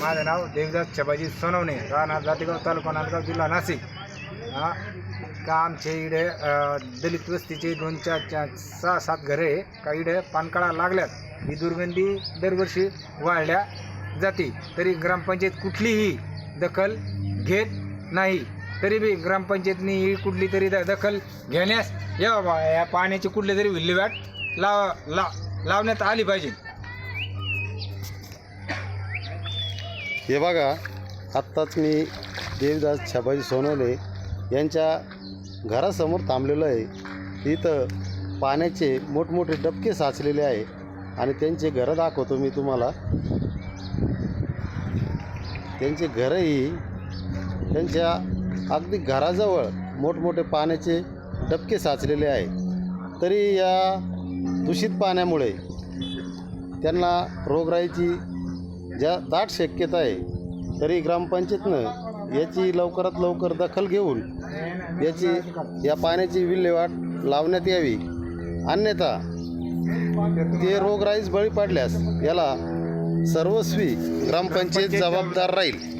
माझं नाव देवदास छबाजी सोनवणे राहणार जातेगाव तालुका नांदगाव जिल्हा नाशिक. हा का आमच्या इकडे दलित वस्तीचे दोन चार चार सहा सात घरे का इडे पानकाळा लागल्यात. ही दुर्गंधी दरवर्षी वाढल्या जाते. तरी ग्रामपंचायत कुठलीही दखल घेत नाही. तरी बी ग्रामपंचायतनी ही कुठली तरी द- दखल घेण्यास या बाबा या पाण्याची कुठली तरी विल्हेवाट लाव ला लावण्यात आली पाहिजे. हे बघा आत्ताच मी देवदास छाबाजी सोनवले यांच्या घरासमोर थांबलेलो आहे. इथं पाण्याचे मोठमोठे डबके साचलेले आहे आणि त्यांचे घरं दाखवतो मी तुम्हाला. त्यांचे घरही त्यांच्या अगदी घराजवळ मोठमोठे पाण्याचे डबके साचलेले आहे. तरी या दूषित पाण्यामुळे त्यांना रोगराईची ज्या दाट शक्यता आहे तरी ग्रामपंचायतनं याची लवकरात लवकर दखल घेऊन याची या पाण्याची विल्हेवाट लावण्यात यावी. अन्यथा ते रोगराईस बळी पडल्यास याला सर्वस्वी ग्रामपंचायत जबाबदार राहील.